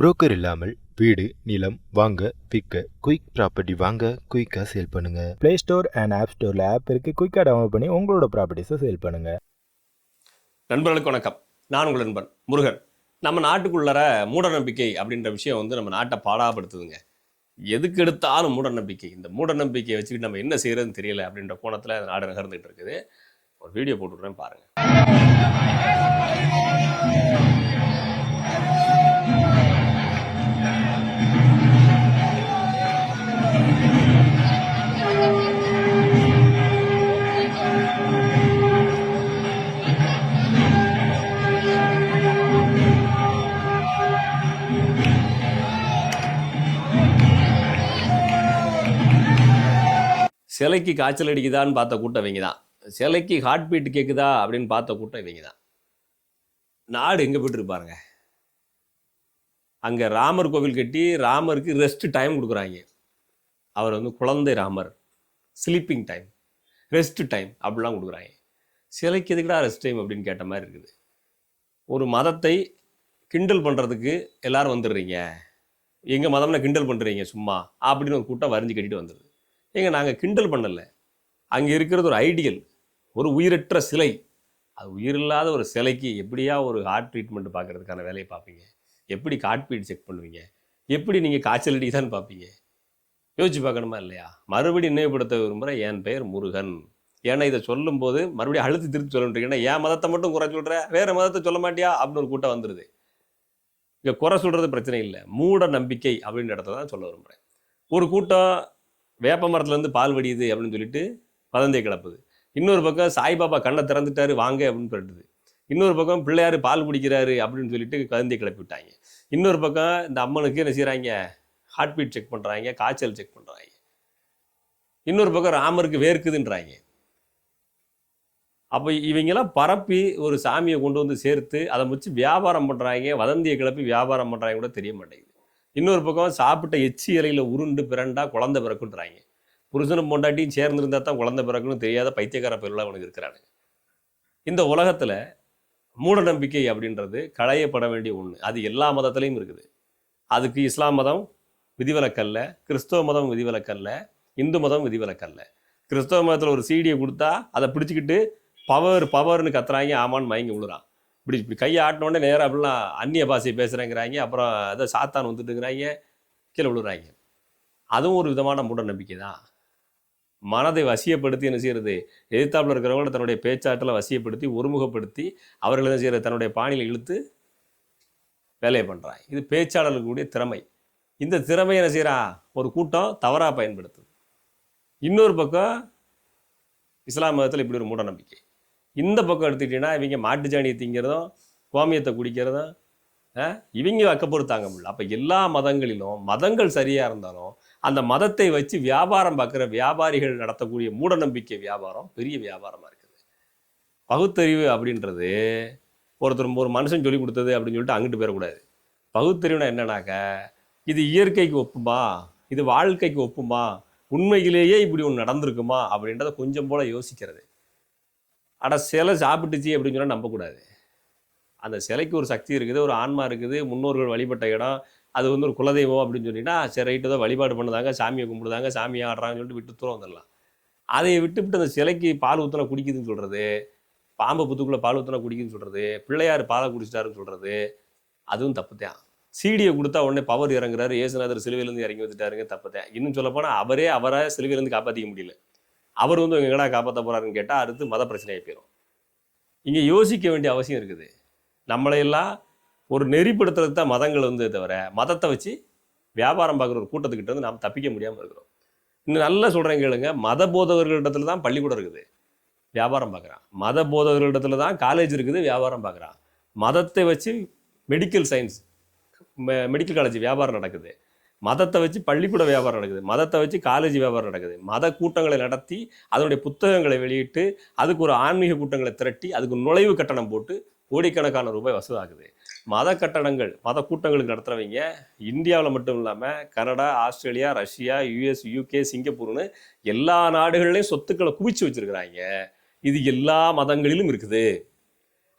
Broker இல்லாமல் வீடு நிலம் வாங்க விற்க குயிக் ப்ராப்பர்ட்டி வாங்க குயிக்காக சேல் பண்ணுங்க. ப்ளே ஸ்டோர் அண்ட் ஆப் ஸ்டோரில் ஆப் இருக்குது குயிக்காக டவுன்லோட் பண்ணி உங்களோட ப்ராப்பர்ட்டிஸை சேல் பண்ணுங்க. நண்பர்களுக்கு வணக்கம். நான் உங்கள் நண்பன் முருகன். நம்ம நாட்டுக்குள்ளற மூடநம்பிக்கை அப்படின்ற விஷயம் வந்து நம்ம நாட்டை பாடாப்படுத்துதுங்க எதுக்கு எடுத்தாலும் மூடநம்பிக்கை. இந்த மூடநம்பிக்கையை வச்சுக்கிட்டு நம்ம என்ன செய்யறதுன்னு தெரியல அப்படின்ற கோணத்தில் அந்த நாடு நகர்ந்துட்டு இருக்குது. ஒரு வீடியோ போட்டுவிட்றேன் பாருங்க. சிலைக்கு காய்ச்சல் அடிக்குதான்னு பார்த்த கூட்டம் இவங்க தான். சிலைக்கு ஹார்ட் பீட் கேட்குதா அப்படின்னு பார்த்த கூட்டம் இவங்க தான். நாடு எங்கே போயிட்டுருப்பாருங்க அங்கே ராமர் கோவில் கட்டி ராமருக்கு ரெஸ்ட் டைம் கொடுக்குறாங்க. அவர் வந்து குழந்தை Ramar. Sleeping time rest time அப்படிலாம் கொடுக்குறாங்க. சிலைக்கு எதுக்குடா ரெஸ்ட் டைம் அப்படின்னு கேட்ட மாதிரி இருக்குது. ஒரு மதத்தை கிண்டல் பண்ணுறதுக்கு எல்லோரும் வந்துடுறீங்க. எங்கள் மதம்னா கிண்டல் பண்ணுறீங்க சும்மா அப்படின்னு ஒரு கூட்டம் வரைஞ்சி கட்டிட்டு வந்துடுது. ஏங்க நாங்கள் கிண்டல் பண்ணலை. அங்கே இருக்கிறது ஒரு ஐடியல் ஒரு உயிரற்ற சிலை. அது உயிரில்லாத ஒரு சிலைக்கு எப்படியா ஒரு ஹார்ட் ட்ரீட்மெண்ட் பார்க்கறதுக்கான வேலையை பார்ப்பீங்க எப்படி ஹார்ட் பீட் செக் பண்ணுவீங்க? எப்படி நீங்கள் காய்ச்சல் அடிக்குதான்னு பார்ப்பீங்க யோசிச்சு பார்க்கணுமா இல்லையா? மறுபடியும் நினைவுபடுத்த விரும்புகிற என் பெயர் முருகன். ஏன்னா இதை சொல்லும்போது மறுபடியும் அழுத்தி திருப்பி சொல்லுன்றீங்கன்னா என் மதத்தை மட்டும் குறை சொல்கிற வேறு மதத்தை சொல்ல மாட்டியா? அப்படின்னு ஒரு கூட்டம் வந்துடுது இங்கே குறை சொல்கிறது பிரச்சனை இல்லை. மூட நம்பிக்கை அப்படின்ற இடத்த தான் சொல்ல விரும்புகிறேன் ஒரு கூட்டம் வேப்ப மரத்துலேருந்து பால் வடியுது அப்படின்னு சொல்லிட்டு வதந்தியை கிளப்புது. இன்னொரு பக்கம் சாய்பாபா கண்ணை திறந்துட்டாரு வாங்க அப்படின்னு சொல்லிட்டுது. இன்னொரு பக்கம் பிள்ளையார் பால் குடிக்கிறாரு அப்படின்னு சொல்லிட்டு கதந்தியை கிளப்பி விட்டாங்க. இன்னொரு பக்கம் இந்த அம்மனுக்கு என்ன செய்கிறாங்க ஹார்ட் பீட் செக் பண்ணுறாங்க காய்ச்சல் செக் பண்ணுறாங்க இன்னொரு பக்கம் ராமருக்கு வேர்க்குதுன்றாங்க. அப்போ இவங்கெல்லாம் பரப்பி ஒரு சாமியை கொண்டு வந்து சேர்த்து அதை வச்சு வியாபாரம் பண்ணுறாங்க வதந்தியை கிளப்பி வியாபாரம் பண்ணுறாங்க கூட தெரிய மாட்டேங்குது. இன்னொரு பக்கம் சாப்பிட்ட எச்சி இலையில் உருண்டு பிறண்டா குழந்தை பிறக்குன்றாங்க. புருஷனும் பொண்டாட்டியும் சேர்ந்து இருந்தால் தான் குழந்தை பிறக்குன்னு தெரியாத பைத்தியக்கார பேர்லாம் அவனுக்கு இருக்கிறானுங்க இந்த உலகத்தில் மூட நம்பிக்கை அப்படின்றது களையப்பட வேண்டிய ஒன்று அது எல்லா மதத்துலேயும் இருக்குது. அதுக்கு இஸ்லாம் மதம் விதிவிலக்கல்ல கிறிஸ்தவ மதம் விதிவிலக்கல்ல இந்து மதம் விதிவிலக்கல்ல. கிறிஸ்தவ மதத்தில் ஒரு சீடியை கொடுத்தா அதை பிடிச்சிக்கிட்டு பவர் பவர்னு கத்துறாங்க ஆமான்னு மயங்கி விழுறான் இப்படி இப்படி கையை ஆட்டினோடனே நேராக அப்படிலாம் அந்நிய பாஷை பேசுகிறேங்கிறாங்க அப்புறம் ஏதோ சாத்தான் வந்துட்டுங்கிறாங்க கீழே விழுறாங்க. அதுவும் ஒரு விதமான மூட நம்பிக்கை தான். மனதை வசியப்படுத்தி என்ன செய்யறது? எதிர்த்தாப்பில் இருக்கிறவங்கள தன்னுடைய பேச்சாற்றலை வசியப்படுத்தி ஒருமுகப்படுத்தி அவர்கள் என்ன செய்யறது? தன்னுடைய பாணியில் இழுத்து வேலையை பண்ணுறாங்க இது பேச்சாளர்களுக்கு திறமை. இந்த திறமை என்ன செய்கிறா ஒரு கூட்டம் தவறாக பயன்படுத்துது. இன்னொரு பக்கம் இஸ்லாம் மதத்தில் இப்படி ஒரு மூட நம்பிக்கை இந்த பக்கம் எடுத்துக்கிட்டீங்கன்னா இவங்க மாட்டு ஜாணியை திங்கிறதும் கோமியத்தை குடிக்கிறதும் இவங்க அக்கப்பொரு தாங்க முடியல. அப்போ எல்லா மதங்களிலும் மதங்கள் சரியாக இருந்தாலும் அந்த மதத்தை வச்சு வியாபாரம் பார்க்குற வியாபாரிகள் நடத்தக்கூடிய மூடநம்பிக்கை வியாபாரம் பெரிய வியாபாரமாக இருக்குது. பகுத்தறிவு அப்படின்றது ஒருத்தர் ஒரு மனுஷன் சொல்லி கொடுத்தது அப்படின்னு சொல்லிட்டு அங்கிட்டு போயிடக்கூடாது. பகுத்தறிவுனா என்னன்னாக்க இது இயற்கைக்கு ஒப்புமா? இது வாழ்க்கைக்கு ஒப்புமா? உண்மையிலேயே இப்படி ஒன்று நடந்திருக்குமா? அப்படின்றத கொஞ்சம் போல யோசிக்கிறது. அட சிலை சாப்பிட்டுச்சு அப்படின்னு சொன்னால் நம்பக்கூடாது. அந்த சிலைக்கு ஒரு சக்தி இருக்குது ஒரு ஆன்மா இருக்குது முன்னோர்கள் வழிபட்ட இடம் அது வந்து ஒரு குலதெய்வம் அப்படின்னு சொன்னீங்கன்னா சரி ரைட்டு தான் வழிபாடு பண்ணுதாங்க சாமியை கும்பிடுதாங்க சாமியை ஆடுறாங்கன்னு சொல்லிட்டு விட்டு தூரம் வந்துடலாம். அதை விட்டுவிட்டு அந்த சிலைக்கு பால் ஊற்றினா குடிக்குதுன்னு சொல்கிறது பாம்பு புத்துக்குள்ளே பால் ஊற்றினா குடிக்குதுன்னு சொல்கிறது பிள்ளையார் பாலை குடிச்சிட்டாருன்னு சொல்கிறது அதுவும் தப்பு தான். சீடியை கொடுத்தா உடனே பவர் இறங்குறாரு ஏசுநாதர் சிலுவையிலேருந்து இறங்கி வந்துட்டாருங்க தப்பு தான். இன்னும் சொல்லப்போனால் அவரே அவரை சிலுவையிலேருந்து காப்பாற்றிக்க முடியல. அவர் வந்து எங்கடா காப்பாற்ற போகிறாருன்னு கேட்டால் அடுத்து மத பிரச்சனையாக போயிடும் இங்கே யோசிக்க வேண்டிய அவசியம் இருக்குது. நம்மளையெல்லாம் ஒரு நெறிப்படுத்துறது தான் மதங்கள் வந்து தவிர மதத்தை வச்சு வியாபாரம் பார்க்குற ஒரு கூட்டத்துக்கிட்ட வந்து நாம் தப்பிக்க முடியாமல் இருக்கிறோம். இன்னும் நல்லா சொல்கிறேன் கேளுங்க மத போதகர்களிடத்தில் தான் பள்ளிக்கூடம் இருக்குது. வியாபாரம் பார்க்குறான். மத போதகர்களிடத்தில் தான் காலேஜ் இருக்குது வியாபாரம் பார்க்குறான். மதத்தை வச்சு மெடிக்கல் சயின்ஸ் மெடிக்கல் காலேஜ் வியாபாரம் நடக்குது. மதத்தை வச்சு பள்ளிக்கூட வியாபாரம் நடக்குது. மதத்தை வச்சு காலேஜ் வியாபாரம் நடக்குது. மத கூட்டங்களை நடத்தி அதனுடைய புத்தகங்களை வெளியிட்டு அதுக்கு ஒரு ஆன்மீக கூட்டங்களை திரட்டி அதுக்கு நுழைவு கட்டணம் போட்டு கோடிக்கணக்கான ரூபாய் வசூலாகுது. மத கட்டடங்கள் மத கூட்டங்களுக்கு நடத்துகிறவங்க இந்தியாவில் மட்டும் இல்லாமல் Canada Australia Russia US UK சிங்கப்பூர்னு எல்லா நாடுகள்லையும் சொத்துக்களை குவிச்சு வச்சிருக்கிறாங்க. இது எல்லா மதங்களிலும் இருக்குது.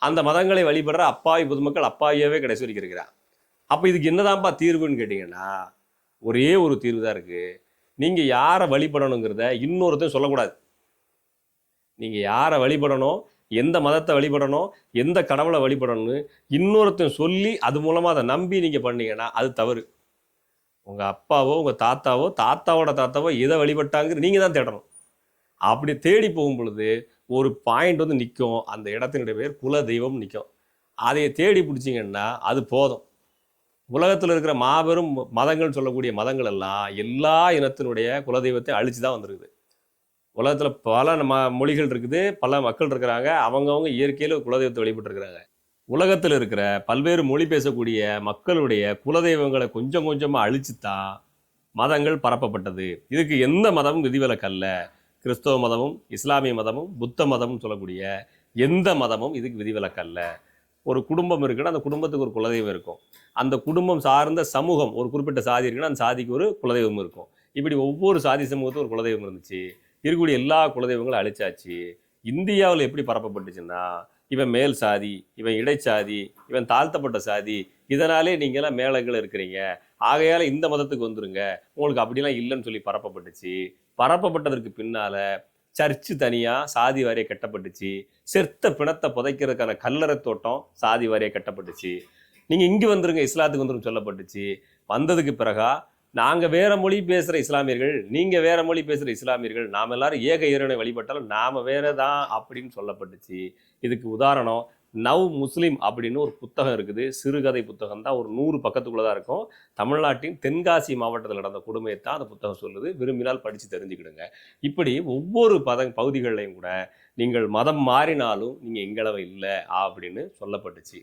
அந்த மதங்களை வழிபடுற அப்பாவி பொதுமக்கள் அப்பாவியாவே கடைசி வரைக்கும் இருக்கிறான் அப்போ இதுக்கு என்னதான்ப்பா தீர்வுன்னு கேட்டிங்கன்னா ஒரே ஒரு தீர்வு தான் இருக்குது நீங்கள் யாரை வழிபடணுங்கிறத இன்னொருத்தன் சொல்லக்கூடாது. நீங்கள் யாரை வழிபடணும் எந்த மதத்தை வழிபடணும் எந்த கடவுளை வழிபடணும்னு இன்னொருத்தன் சொல்லி அது மூலமாக அதை நம்பி நீங்கள் பண்ணீங்கன்னா அது தவறு. உங்கள் அப்பாவோ உங்கள் தாத்தாவோ தாத்தாவோட தாத்தாவோ எதை வழிபட்டாங்கிற நீங்கள் தான் தேடணும். அப்படி தேடி போகும் பொழுது ஒரு பாயிண்ட் வந்து நிற்கும் அந்த இடத்தினுடைய பேர் குல தெய்வம் நிற்கும் அதை தேடி பிடிச்சிங்கன்னா அது போதும். உலகத்தில் இருக்கிற மாபெரும் மதங்கள்னு சொல்லக்கூடிய மதங்கள் எல்லாம் எல்லா இனத்தினுடைய குலதெய்வத்தை அழிச்சு தான் வந்திருக்குது. உலகத்தில் பல ம மொழிகள் இருக்குது பல மக்கள் இருக்கிறாங்க அவங்கவுங்க இயற்கையில் குலதெய்வத்தை வழிபட்டுருக்கிறாங்க. உலகத்தில் இருக்கிற பல்வேறு மொழி பேசக்கூடிய மக்களுடைய குலதெய்வங்களை கொஞ்சம் கொஞ்சமாக அழிச்சு தான் மதங்கள் பரப்பப்பட்டது. இதுக்கு எந்த மதமும் விதிவிலக்கல்ல கிறிஸ்தவ மதமும் இஸ்லாமிய மதமும் புத்த மதமும் சொல்லக்கூடிய எந்த மதமும் இதுக்கு விதிவிலக்கல்ல ஒரு குடும்பம் இருக்குன்னா அந்த குடும்பத்துக்கு ஒரு குலதெய்வம் இருக்கும். அந்த குடும்பம் சார்ந்த சமூகம் ஒரு குறிப்பிட்ட சாதி இருக்குன்னா அந்த சாதிக்கு ஒரு குலதெய்வம் இருக்கும். இப்படி ஒவ்வொரு சாதி சமூகத்துக்கும் ஒரு குலதெய்வம் இருந்துச்சு. இருக்கக்கூடிய எல்லா குலதெய்வங்களும் அழிச்சாச்சு. இந்தியாவில் எப்படி பரப்பப்பட்டுச்சுன்னா இவன் மேல் சாதி இவன் இடைச்சாதி இவன் தாழ்த்தப்பட்ட சாதி இதனாலே நீங்களாம் மேலங்கள் இருக்கிறீங்க. ஆகையால் இந்த மதத்துக்கு வந்துருங்க. உங்களுக்கு அப்படிலாம் இல்லைன்னு சொல்லி பரப்பப்பட்டுச்சு. பரப்பப்பட்டதற்கு பின்னால் சர்ச்சு தனியாக சாதி வாரியா கட்டப்பட்டுச்சு. செத்த பிணத்தை புதைக்கிறதுக்கான கல்லறை தோட்டம் சாதி வாரியா கட்டப்பட்டுச்சு. நீங்கள் இங்கே வந்துருங்க இஸ்லாத்துக்கு வந்துருங்க சொல்லப்பட்டுச்சு. வந்ததுக்கு பிறகா நாங்கள் வேற மொழி பேசுகிற இஸ்லாமியர்கள் நீங்கள் வேற மொழி பேசுகிற இஸ்லாமியர்கள் நாம் எல்லாரும் ஏக இறைவனை வழிபட்டாலும் நாம் நாம வேறதான் அப்படின்னு சொல்லப்பட்டுச்சு. இதுக்கு உதாரணம் நவ் முஸ்லீம் அப்படின்னு ஒரு புத்தகம் இருக்குது. சிறுகதை புத்தகம் தான். ஒரு நூறு பக்கத்துக்குள்ளே தான் இருக்கும். தமிழ்நாட்டின் தென்காசி மாவட்டத்தில் நடந்த கொடுமையை தான் அந்த புத்தகம் சொல்லுது. விரும்பினால் படித்து தெரிஞ்சுக்கிடுங்க. இப்படி ஒவ்வொரு பத பகுதிகளிலையும் கூட நீங்கள் மதம் மாறினாலும் நீங்கள் எங்களவை இல்லை அப்படின்னு சொல்லப்பட்டுச்சு.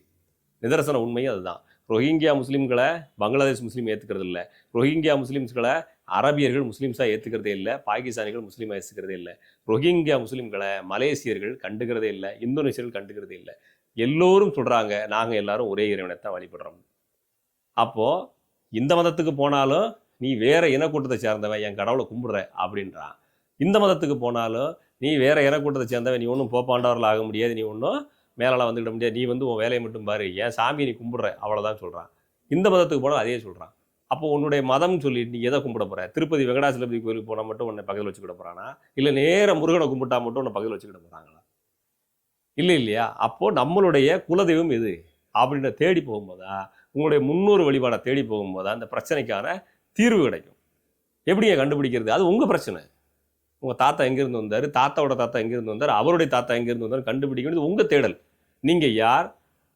நிதர்சன உண்மையும் அதுதான். ரோஹிங்கியா முஸ்லீம்களை பங்களாதேஷ் முஸ்லீம் ஏற்றுக்கிறது இல்லை. ரோஹிங்கியா முஸ்லீம்ஸ்களை அரபியர்கள் முஸ்லீம்ஸாக ஏற்றுக்கிறதே இல்லை. பாகிஸ்தானிகள் முஸ்லீமாக ஏற்றுக்கிறதே இல்லை. ரோஹிங்கியா முஸ்லீம்களை மலேசியர்கள் கண்டுக்கிறதே இல்லை. இந்தோனேசியர்கள் கண்டுக்கிறதே இல்லை. எல்லோரும் சொல்கிறாங்க நாங்கள் எல்லாரும் ஒரே இறைவனைத்தான் வழிபடுறோம். அப்போது இந்த மதத்துக்கு போனாலும் நீ வேற இனக்கூட்டத்தை சேர்ந்தவன் என் கடவுளை கும்பிடுற அப்படின்றான். இந்த மதத்துக்கு போனாலும் நீ வேற இனக்கூட்டத்தை சேர்ந்தவன் நீ ஒன்றும் போப்பாண்டவர்கள் ஆக முடியாது நீ ஒன்றும் மேலால் வந்துக்கிட முடியாது நீ வந்து உன் வேலையை மட்டும் பாரு ஏன் சாமியை நீ கும்பிடுற அவ்வளோதான் சொல்கிறான் இந்த மதத்துக்கு போனால் அதே சொல்கிறான் அப்போ உன்னுடைய மதம்னு சொல்லி நீ எதை கும்பிட போகிற திருப்பதி வெங்கடாசலபதி கோயிலுக்கு போனால் மட்டும் உன்னை பக்கத்தில் வச்சுக்கிட போகிறானா இல்லை நேர முருகனை கும்பிட்டா மட்டும் உன்னை பக்கத்தில் வச்சுக்கிட போகிறாங்களா இல்லை இல்லையா? அப்போது நம்மளுடைய குலதெய்வம் எது? அப்படின்னு தேடி போகும்போதா? உங்களுடைய முன்னோர் வழிபாடை தேடி போகும்போதா அந்த பிரச்சனைக்கான தீர்வு கிடைக்கும். எப்படிங்க கண்டுபிடிக்கிறது? அது உங்கள் பிரச்சனை. உங்கள் தாத்தா எங்கேருந்து வந்தார்? தாத்தாவோட தாத்தா எங்கேருந்து வந்தார்? அவருடைய தாத்தா எங்கேருந்து வந்தார்? கண்டுபிடிக்க வேண்டியது தேடல். நீங்கள் யார்?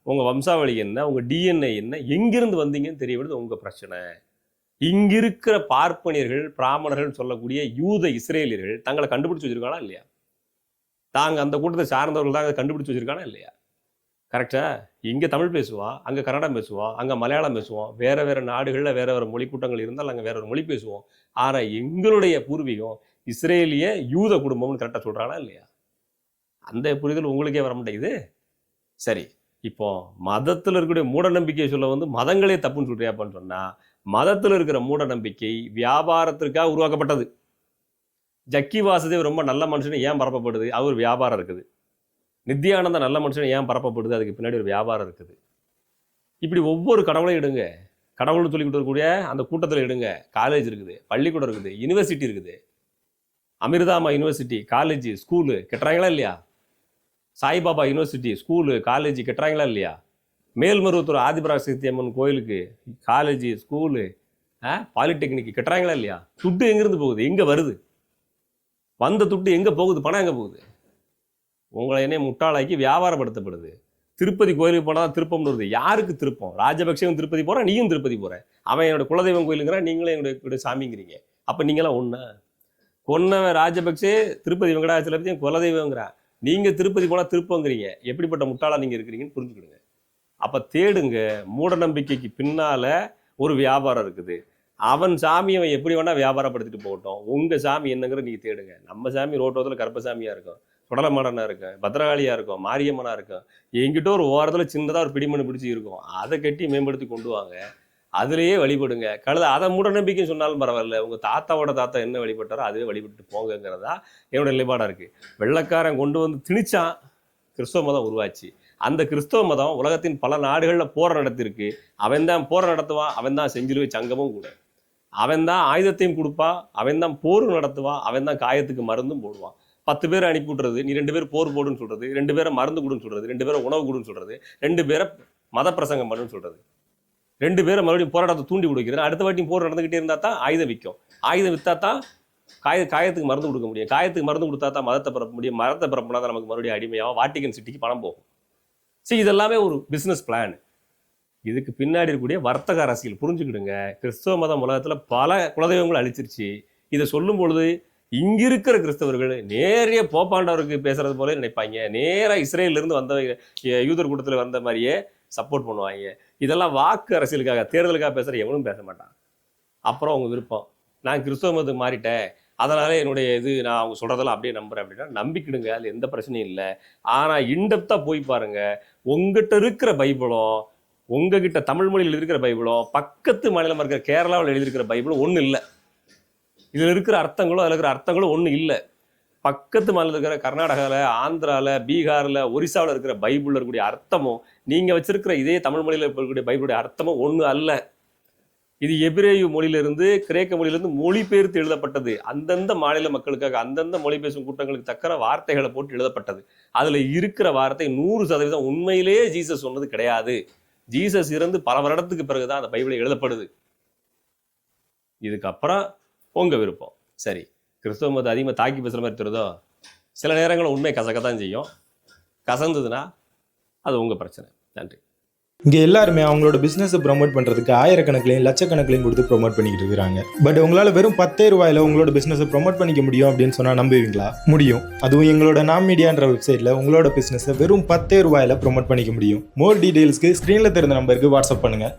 உங்கள் வம்சாவளி என்ன? உங்கள் டிஎன்ஏ என்ன? எங்கிருந்து வந்தீங்கன்னு தெரிய வேண்டியது பிரச்சனை. இங்கிருக்கிற பார்ப்பனியர்கள் பிராமணர்கள் சொல்லக்கூடிய யூத இஸ்ரேலியர்கள் தங்களை கண்டுபிடிச்சி வச்சுருக்காங்களா இல்லையா? தாங்க அந்த கூட்டத்தை சார்ந்தவர்கள் தான் அதை கண்டுபிடிச்சு வச்சுருக்கானா இல்லையா? கரெக்டா இங்கே தமிழ் பேசுவோம் அங்கே கன்னடம் பேசுவோம் அங்கே மலையாளம் பேசுவோம் வேறு வேறு நாடுகளில் வேறு வேறு மொழி கூட்டங்கள் இருந்தால் நாங்கள் வேற ஒரு மொழி பேசுவோம். ஆனால் எங்களுடைய பூர்வீகம் இஸ்ரேலிய யூத குடும்பம்னு கரெக்டாக சொல்கிறானா இல்லையா? அந்த புரிதல் உங்களுக்கே வர மாட்டேங்குது. சரி இப்போ மதத்தில் இருக்கக்கூடிய மூட நம்பிக்கையை சொல்ல வந்து மதங்களே தப்புன்னு சொல்கிறியாப்பான்னு சொன்னால் மதத்தில் இருக்கிற மூட நம்பிக்கை வியாபாரத்திற்காக உருவாக்கப்பட்டது. ஜக்கி வாசுதேவ் ரொம்ப நல்ல மனுஷன் ஏன் பரப்பப்படுது? அவர் வியாபாரம் இருக்குது. நித்யானந்த நல்ல மனுஷன் ஏன் பரப்பப்படுது? அதுக்கு பின்னாடி ஒரு வியாபாரம் இருக்குது. இப்படி ஒவ்வொரு கடவுளையும் எடுங்க கடவுள்னு சொல்லிக்கிட்டு இருக்கக்கூடிய அந்த கூட்டத்தில் எடுங்க காலேஜ் இருக்குது பள்ளிக்கூடம் இருக்குது யூனிவர்சிட்டி இருக்குது. அமிர்தாமா யூனிவர்சிட்டி காலேஜ் ஸ்கூலு கட்டுறாங்களா இல்லையா? சாய்பாபா யூனிவர்சிட்டி ஸ்கூலு காலேஜ் கட்டுறாங்களா இல்லையா? மேல்மருவத்தூர் ஆதிபராசக்தி அம்மன் கோயிலுக்கு காலேஜ் ஸ்கூலு பாலிடெக்னிக் கட்டுறாங்களா இல்லையா? துட்டு எங்கேருந்து போகுது? எங்கே வருது? வந்த துட்டு எங்கே போகுது? பணம் எங்கே போகுது? உங்களை என்ன முட்டாளாக்கி வியாபாரப்படுத்தப்படுது. திருப்பதி கோயிலுக்கு போனால் தான் திருப்பம் வருது. யாருக்கு திருப்பம்? ராஜபக்சேவும் திருப்பதி போகிறான் நீயும் திருப்பதி போகிறேன் அவன் என்னோட குலதெய்வம் கோயிலுங்கிறான் நீங்களும் என்னுடைய சாமிங்கிறீங்க. அப்போ நீங்களாம் ஒன்றா கொன்னவன் ராஜபக்சே திருப்பதி வெங்கடாச்சலபதியும் குலதெய்வங்கிறான் நீங்கள் திருப்பதி போனால் திருப்பங்கிறீங்க. எப்படிப்பட்ட முட்டாளா நீங்கள் இருக்கிறீங்கன்னு புரிஞ்சுக்கிடுங்க. அப்போ தேடுங்க. மூட நம்பிக்கைக்கு பின்னால் ஒரு வியாபாரம் இருக்குது. அவன் சாமி அவன் எப்படி வேணால் வியாபாரப்படுத்திட்டு போகட்டும். உங்கள் சாமி என்னங்கிற நீங்கள் தேடுங்க. நம்ம சாமி ரோட்டோரத்தில் கருப்பசாமியாக இருக்கும். சுடலமாடனா இருக்கும். பத்ரகாளியா இருக்கும். மாரியம்மனாக இருக்கும். என்கிட்ட ஒரு ஓரத்தில் சின்னதாக ஒரு பிடிமணி பிடிச்சி இருக்கும். அதை கட்டி மேம்படுத்தி கொண்டு வாங்க. அதுலேயே வழிபடுங்க. கழுத அதை மூட நம்பிக்கை சொன்னாலும் பரவாயில்ல. உங்கள் தாத்தாவோட தாத்தா என்ன வழிபட்டாரோ அதுவே வழிபட்டு போங்கங்கிறதா என்னோட நிலைப்பாடாக இருக்குது வெள்ளக்காரன் கொண்டு வந்து திணிச்சான். கிறிஸ்தவ மதம் உருவாச்சு. அந்த கிறிஸ்தவ மதம் உலகத்தின் பல நாடுகளில் போர் நடத்திருக்கு. அவன் தான் போர் நடத்துவான். அவன் தான் செஞ்சிலுவை சங்கமும் கூட. அவன் தான் ஆயுதத்தையும் கொடுப்பான் அவன் தான் போர் நடத்துவான் அவன் தான் காயத்துக்கு மருந்தும் போடுவான் பத்து பேரை அனுப்பி விட்றது நீ ரெண்டு பேர் போர் போடுன்னு சொல்றது ரெண்டு பேரை மருந்து கொடுன்னு சொல்றது ரெண்டு பேரை உணவு கொடுன்னு சொல்றது ரெண்டு பேரை மத பிரசங்கம் பண்ணுன்னு சொல்றது. ரெண்டு பேரை மறுபடியும் போராட்டத்தை தூண்டி கொடுக்கிறது. அடுத்த வாட்டி போர் நடந்துகிட்டே இருந்தா தான் ஆயுதம் விற்கும். ஆயுதம் விற்றா தான் காய காயத்துக்கு மருந்து கொடுக்க முடியும். காயத்துக்கு மருந்து கொடுத்தா தான் மதத்தை பரப்ப முடியும். மதத்தை பரப்புனா தான் நமக்கு மறுபடியும் அடிமையாகும் வாட்டிகன் சிட்டிக்கு பணம் போகும். சரி இதெல்லாமே ஒரு பிஸ்னஸ் பிளான் இதுக்கு பின்னாடி இருக்கக்கூடிய வர்த்தக அரசியல் புரிஞ்சுக்கிடுங்க. கிறிஸ்தவ மதம் உலகத்தில் பல குலதெய்வங்களை அழிச்சிருச்சு. இதை சொல்லும் பொழுது இங்கிருக்கிற கிறிஸ்தவர்கள் நேரிய போப்பாண்டவருக்கு பேசுறது போல நினைப்பாங்க. நேராக இஸ்ரேல்ல இருந்து வந்த யூதர் கூட்டத்தில் வந்த மாதிரியே சப்போர்ட் பண்ணுவாங்க. இதெல்லாம் வாக்கு அரசியலுக்காக தேர்தலுக்காக பேசுகிற எவனும் பேச மாட்டான். அப்புறம் அவங்க விருப்பம். நான் கிறிஸ்தவ மதத்துக்கு மாறிட்டேன். அதனால என்னுடைய இது நான் அவங்க சொல்கிறதெல்லாம் அப்படியே நம்புறேன் அப்படின்னா நம்பிக்கிடுங்க. அதில் எந்த பிரச்சனையும் இல்லை. ஆனால் இன்டெப்த்தாக போய் பாருங்க. உங்ககிட்ட இருக்கிற பைபிளும் உங்ககிட்ட தமிழ் மொழியில் இருக்கிற பைபிளும் பக்கத்து மாநிலம் இருக்கிற கேரளாவில் எழுதியிருக்கிற பைபிளும் ஒன்றும் இல்லை. இதில் இருக்கிற அர்த்தங்களும் அதில் இருக்கிற அர்த்தங்களும் ஒன்றும் இல்லை. பக்கத்து மாநிலத்தில் இருக்கிற கர்நாடகாவில் ஆந்திராவில் பீகாரில் ஒரிசாவில் இருக்கிற பைபிளில் இருக்கக்கூடிய அர்த்தமும் நீங்கள் வச்சிருக்கிற இதே தமிழ் மொழியில் இருக்கக்கூடிய பைபிளுடைய அர்த்தமும் ஒன்று அல்ல. இது எபிரேயு மொழியிலிருந்து கிரேக்க மொழியிலிருந்து மொழிபெயர்த்து எழுதப்பட்டது. அந்தந்த மாநில மக்களுக்காக அந்தந்த மொழி பேசும் கூட்டங்களுக்கு தக்கிற வார்த்தைகளை போட்டு எழுதப்பட்டது. அதில் இருக்கிற வார்த்தை நூறு சதவீதம் உண்மையிலேயே ஜீசஸ் சொன்னது கிடையாது. ஜீசஸ் இருந்து பல வருடத்துக்கு பிறகுதான் அந்த பைபிளை எழுதப்படுது. இதுக்கப்புறம் உங்க விருப்பம். சரி கிறிஸ்தவ மதம் அதிகமாக தாக்கி பேசுற மாதிரி தெரியுதோ? சில நேரங்களில் உண்மை கசக்கத்தான் செய்யும். கசந்ததுன்னா அது உங்க பிரச்சனை. நன்றி. இங்கே எல்லாருமே அவங்களோட பிஸ்னஸை ப்ரொமோட் பண்ணுறதுக்கு ஆயிரக்கணக்கிலையும் லட்சக்கணக்கிலையும் கொடுத்து ப்ரோமோட் பண்ணிக்கிட்டு இருக்காங்க. பட் உங்களால் வெறும் பத்தே ரூபாயில் உங்களோட பிஸ்னஸை ப்ரொமோட் பண்ணிக்க முடியும் அப்படின்னு சொன்னால் நம்புவீங்களா? முடியும். அதுவும் எங்களோட நாம் மீடியான்ற வெப்சைட்டில் உங்களோட பிஸ்னஸை வெறும் பத்தே ரூபாயில் ப்ரொமோட் பண்ணிக்க முடியும். மோர் டீடைல்ஸ்க்கு ஸ்க்ரீனில் தெரிந்த நம்பருக்கு வாட்ஸ்அப் பண்ணுங்கள்